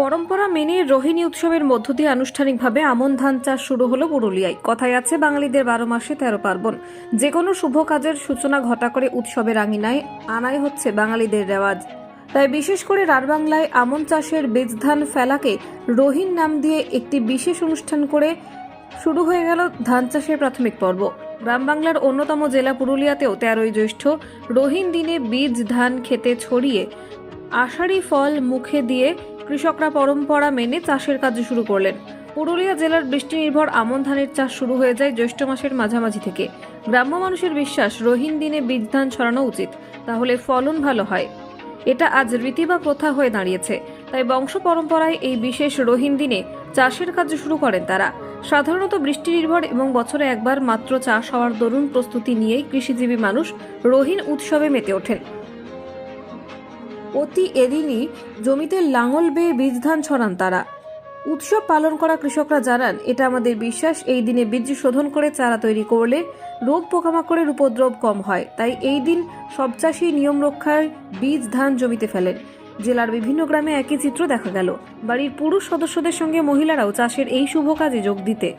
পরম্পরা মেনে রোহিণী উৎসবের মধ্য দিয়ে আনুষ্ঠানিকভাবে আমন ধান চাষ শুরু হলো পুরুলিয়ায়। কথায় আছে, বাঙালিদের বারো মাসে তেরো পার্বণ। যে কোনো শুভ কাজের সূচনা ঘটা করে উৎসবের আঙিনায় আনাই হচ্ছে বাঙালিদের রেওয়াজ। তাই বিশেষ করে রারবাংলায় আমন চাষের বীজ ধান ফেলাকে রোহিণ নাম দিয়ে একটি বিশেষ অনুষ্ঠান করে শুরু হয়ে গেল ধান চাষের প্রাথমিক পর্ব। গ্রাম বাংলার অন্যতম জেলা পুরুলিয়াতেও তেরোই জ্যৈষ্ঠ রোহিণ দিনে বীজ ধান খেতে ছড়িয়ে আষাঢ়ি ফল মুখে দিয়ে কৃষকরা পরম্পরা মেনে চাষের কাজ শুরু করলেন। পুরুলিয়া জেলার বৃষ্টি নির্ভর আমন ধানের চাষ শুরু হয়ে যায় জ্যৈষ্ঠ মাসের মাঝামাঝি থেকে। গ্রাম্য মানুষের বিশ্বাস রোহিণ দিনে বীজ ধান ছড়ানো উচিত, তাহলে ফলন ভালো হয়। এটা আজ রীতি বা প্রথা হয়ে দাঁড়িয়েছে, তাই বংশ পরম্পরায় এই বিশেষ রোহিণ দিনে চাষের কাজ শুরু করেন তারা। সাধারণত বৃষ্টি নির্ভর এবং বছরে একবার মাত্র চাষ হওয়ার দরুন প্রস্তুতি নিয়েই কৃষিজীবী মানুষ রহিন উৎসবে মেতে ওঠেন। অতি এদিনই জমিতে লাঙল বেয়ে বীজ ধান ছড়ান তারা। উৎসব পালন করা কৃষকরা জানান, এটা আমাদের বিশ্বাস, এই দিনে বীজ শোধন করে চারা তৈরি করলে রোগ পোকামাকড়ের উপদ্রব কম হয়। তাই এই দিন সব চাষি নিয়ম রক্ষায় বীজ ধান জমিতে ফেলেন। জেলার বিভিন্ন গ্রামে একই চিত্র দেখা গেল। বাড়ির পুরুষ সদস্যদের সঙ্গে মহিলারাও চাষের এই শুভ কাজে যোগ দিতে।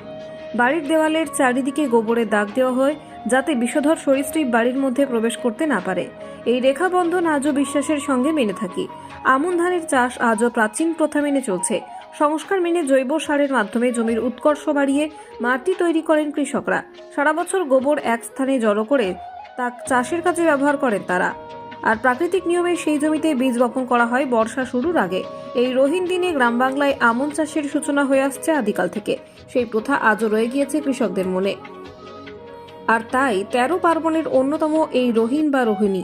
বাড়ির দেওয়ালের চারিদিকে গোবরের দাগ দেওয়া হয় যাতে বিষধর সরীসৃপ বাড়ির মধ্যে প্রবেশ করতে না পারে। এই রেখা বন্ধন আজও বিশ্বাসের সঙ্গে মেনে থাকি। আমন ধানের চাষ আজও প্রাচীন প্রথা মেনে চলছে। সংস্কার মেনে জৈব সারের মাধ্যমে জমির উৎকর্ষ বাড়িয়ে মাটি তৈরি করেন কৃষকরা। সারা বছর গোবর এক স্থানে জড়ো করে তা চাষের কাজে ব্যবহার করেন তারা। আর প্রাকৃতিক নিয়মে সেই জমিতে বীজ বপন করা হয় বর্ষা শুরুর আগে। এই রোহিন দিনে গ্রাম বাংলায় আমন চাষের সূচনা হয়ে আসছে আদিকাল থেকে। সেই প্রথা আজও রয়ে গিয়েছে কৃষকদের মনে। আর তাই তেরো পার্বণের অন্যতম এই রহিন বা Rohini